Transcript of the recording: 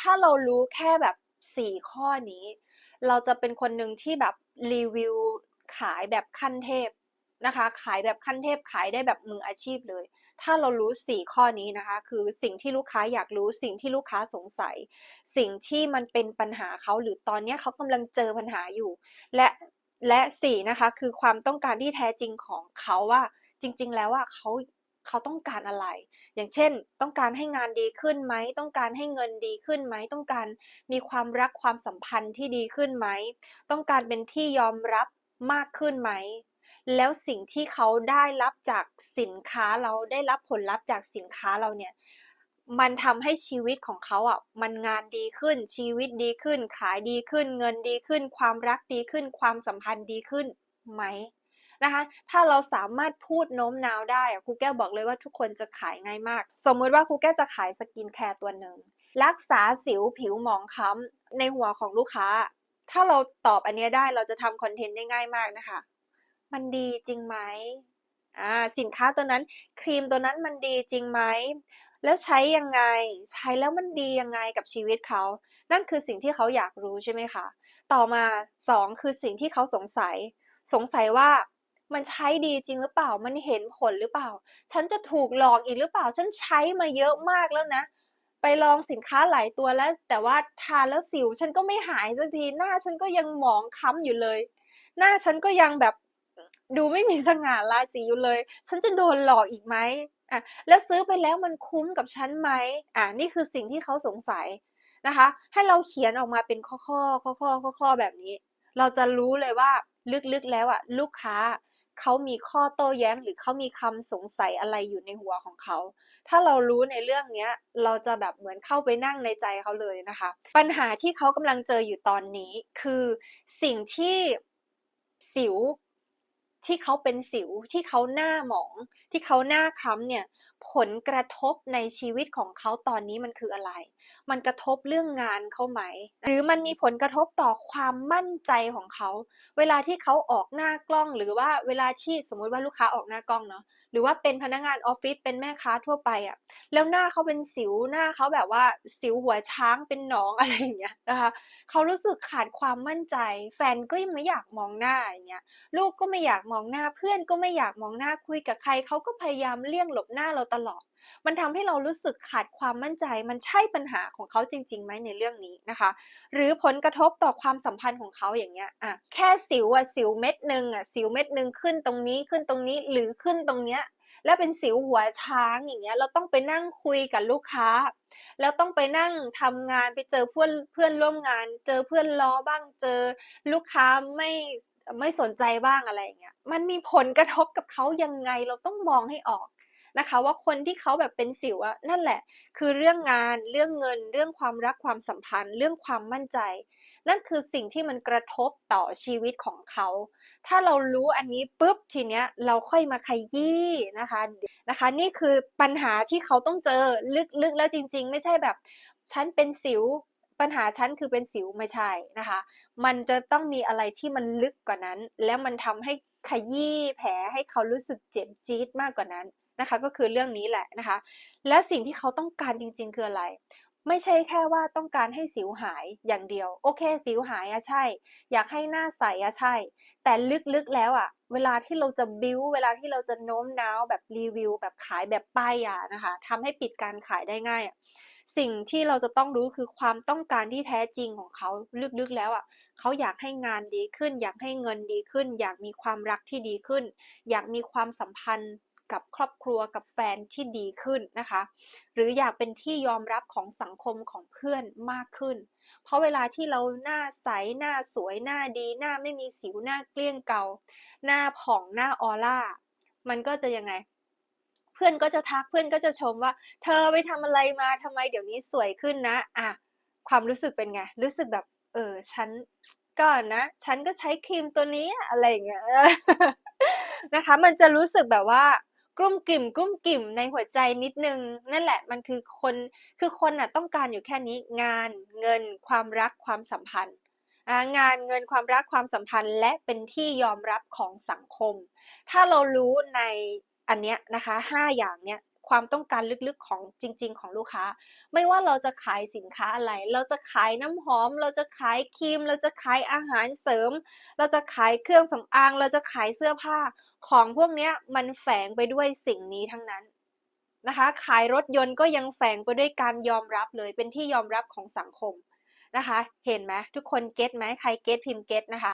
ถ้าเรารู้แค่แบบสี่ข้อนี้ เราจะเป็นคนหนึ่งที่แบบรีวิวขายแบบขั้นเทพนะคะ ขายแบบขั้นเทพขายได้แบบมืออาชีพเลย ถ้าเรารู้สี่ข้อนี้นะคะ คือสิ่งที่ลูกค้าอยากรู้ สิ่งที่ลูกค้าสงสัย สิ่งที่มันเป็นปัญหาเขาหรือตอนนี้เขากำลังเจอปัญหาอยู่ และและสี่นะคะ คือความต้องการที่แท้จริงของเขาว่าจริง ๆ แล้วว่าเขา เขาต้องการอะไร อย่างเช่น ต้องการให้งานดีขึ้นไหม ต้องการให้เงินดีขึ้นไหม ต้องการมีความรักความสัมพันธ์ที่ดีขึ้นไหม ต้องการเป็นที่ยอมรับมากขึ้นไหม แล้วสิ่งที่เขาได้รับจากสินค้าเราได้รับผลลัพธ์จากสินค้าเราเนี่ย มันทำให้ชีวิตของเขาอะ มันงานดีขึ้น ชีวิตดีขึ้น ขายดีขึ้น เงินดีขึ้น ความรักดีขึ้น ความสัมพันธ์ดีขึ้นไหม นะคะ ถ้าเราสามารถพูดโน้มน้าวได้ครูแก้วบอกเลยว่าทุกคนจะขายง่ายมาก สมมุติว่าครูแก้วจะขายสกินแคร์ตัวหนึ่งรักษาสิวผิวหมองคล้ำในหัวของลูกค้า ถ้าเราตอบอันนี้ได้เราจะทำคอนเทนต์ได้ง่ายมากนะคะ มันดีจริงไหมอ่าสินค้าตัวนั้นครีมตัวนั้นมันดีจริงไหมแล้วใช้ยังไงใช้แล้วมันดียังไงกับชีวิตเขา นั่นคือสิ่งที่เขาอยากรู้ใช่ไหมคะ ต่อมาสองคือสิ่งที่เขาสงสัย สงสัยว่า มันใช้ดีจริงหรือเปล่า มันเห็นผลหรือเปล่า ฉันจะถูกหลอกอีกหรือเปล่า ฉันใช้มาเยอะมากแล้วนะ ไปลองสินค้าหลายตัวแล้ว แต่ว่าทาแล้วสิว ฉันก็ไม่หายสักที หน้าฉันก็ยังหมองค้ำอยู่เลย หน้าฉันก็ยังแบบดูไม่มีสง่าราศีอยู่เลย ฉันจะโดนหลอกอีกไหมอะ แล้วซื้อไปแล้วมันคุ้มกับฉันไหมอะ นี่คือสิ่งที่เขาสงสัยนะคะ ให้เราเขียนออกมาเป็นข้อข้อข้อข้อข้อข้อแบบนี้ เราจะรู้เลยว่าลึกๆแล้วอะ ลูกค้า เขามีข้อโต้แย้งหรือเขามีคำสงสัยอะไรอยู่ในหัวของเขา ถ้าเรารู้ในเรื่องเนี้ย เราจะแบบเหมือนเข้าไปนั่งในใจเขาเลยนะคะ ปัญหาที่เขากำลังเจออยู่ตอนนี้คือสิ่งที่สิว ที่เขาเป็นสิวที่เขาหน้าหมอง ที่เขาหน้าคล้ำเนี่ยผลกระทบในชีวิตของเขาตอนนี้มันคืออะไร มันกระทบเรื่องงานเขาไหม หรือมันมีผลกระทบต่อความมั่นใจของเขา เวลาที่เขาออกหน้ากล้อง หรือว่าเวลาที่สมมุติว่าลูกค้าออกหน้ากล้องเนาะหรือว่าเป็นพนักงานออฟฟิศเป็นแม่ค้าทั่วไปอะ่ะแล้วหน้าเขาเป็นสิวหน้าเขาแบบว่าสิวหัวช้างเป็นหนองอะไรอย่างเงี้ยนะคะเขารู้สึกขาดความมั่นใจ แฟนก็ไม่อยากมองหน้าอย่างเงี้ยลูกก็ไม่อยากมองหน้าเพื่อนก็ไม่อยากมองหน้าคุยกับใครเขาก็พยายามเลี่ยงหลบหน้าเราตลอด มันทำให้เรารู้สึกขาดความมั่นใจ มันใช่ปัญหาของเขาจริงๆไหมในเรื่องนี้นะคะ หรือผลกระทบต่อความสัมพันธ์ของเขาอย่างเงี้ยอะแค่สิวอะสิวเม็ดหนึ่งอะสิวเม็ดหนึ่งขึ้นตรงนี้ขึ้นตรงนี้หรือขึ้นตรงเนี้ยแล้วเป็นสิวหัวช้างอย่างเงี้ยเราต้องไปนั่งคุยกับลูกค้า แล้วต้องไปนั่งทำงานไปเจอเพื่อนเพื่อนร่วมงาน เจอเพื่อนล้อบ้างเจอลูกค้าไม่ ไม่สนใจบ้างอะไรอย่างเงี้ยมันมีผลกระทบกับเขายังไงเราต้องมองให้ออกนะคะ ว่าคนที่เขาแบบเป็นสิวอะนั่นแหละ คือเรื่องงานเรื่องเงิน เรื่องความรักความสัมพันธ์ เรื่องความมั่นใจ นั่นคือสิ่งที่มันกระทบต่อชีวิตของเขา ถ้าเรารู้อันนี้ปุ๊บทีเนี้ยเราค่อยมาขยี้นะคะนะคะ นี่คือปัญหาที่เขาต้องเจอลึกๆแล้วจริง ๆ ไม่ใช่แบบฉันเป็นสิว ปัญหาฉันคือเป็นสิวไม่ใช่นะคะ มันจะต้องมีอะไรที่มันลึกกว่านั้น แล้วมันทำให้ขยี้แผลให้เขารู้สึกเจ็บจี๊ดมากกว่านั้นนะคะ ก็คือเรื่องนี้แหละนะคะ และสิ่งที่เขาต้องการจริง ๆ คืออะไร ไม่ใช่แค่ว่าต้องการให้สิวหายอย่างเดียว โอเค สิวหายอะใช่ อยากให้หน้าใสอะใช่ แต่ลึกๆแล้วอะเวลาที่เราจะบิ้ว เวลาที่เราจะโน้มน้าวแบบรีวิว แบบขายแบบป้ายยานะคะทำให้ปิดการขายได้ง่ายอะ สิ่งที่เราจะต้องรู้คือความต้องการที่แท้จริงของเขาลึกๆแล้วอะเขาอยากให้งานดีขึ้น อยากให้เงินดีขึ้น อยากมีความรักที่ดีขึ้น อยากมีความสัมพันธ์กับครอบครัวกับแฟนที่ดีขึ้นนะคะ หรืออยากเป็นที่ยอมรับของสังคมของเพื่อนมากขึ้น เพราะเวลาที่เราหน้าใสหน้าสวยหน้าดี หน้าไม่มีสิวหน้าเกลี้ยงเกาหน้าผ่องหน้าออร่ามันก็จะยังไง พื่อนก็จะทักเพื่อนก็จะชมว่า เธอไปทำอะไรมาทำไมเดี๋ยวนี้สวยขึ้นนะ อะ ความรู้สึกเป็นไง รู้สึกแบบ เออ ฉันก่อนนะ ฉันก็ใช้ครีมตัวนี้อะไรอย่างเงี้ยนะคะ มันจะรู้สึกแบบว่ากลุ้มกลิ่มกลุ้มกลิ่มในหัวใจนิดนึง นั่นแหละมันคือคนคือคนอะต้องการอยู่แค่นี้งานเงินความรักความสัมพันธ์งานเงินความรักความสัมพันธ์และเป็นที่ยอมรับของสังคม ถ้าเรารู้ใน อันเนี้ยนะคะห้าอย่างเนี้ยความต้องการลึกๆของจริง ๆ ของลูกค้า ไม่ว่าเราจะขายสินค้าอะไร เราจะขายน้ำหอม เราจะขายครีม เราจะขายอาหารเสริม เราจะขายเครื่องสำอาง เราจะขายเสื้อผ้า ของพวกเนี้ยมันแฝงไปด้วยสิ่งนี้ทั้งนั้นนะคะ ขายรถยนต์ก็ยังแฝงไปด้วยการยอมรับเลย เป็นที่ยอมรับของสังคมนะคะ เห็นไหมทุกคนเก็ตไหมใครเก็ตพิมพ์เก็ตนะคะ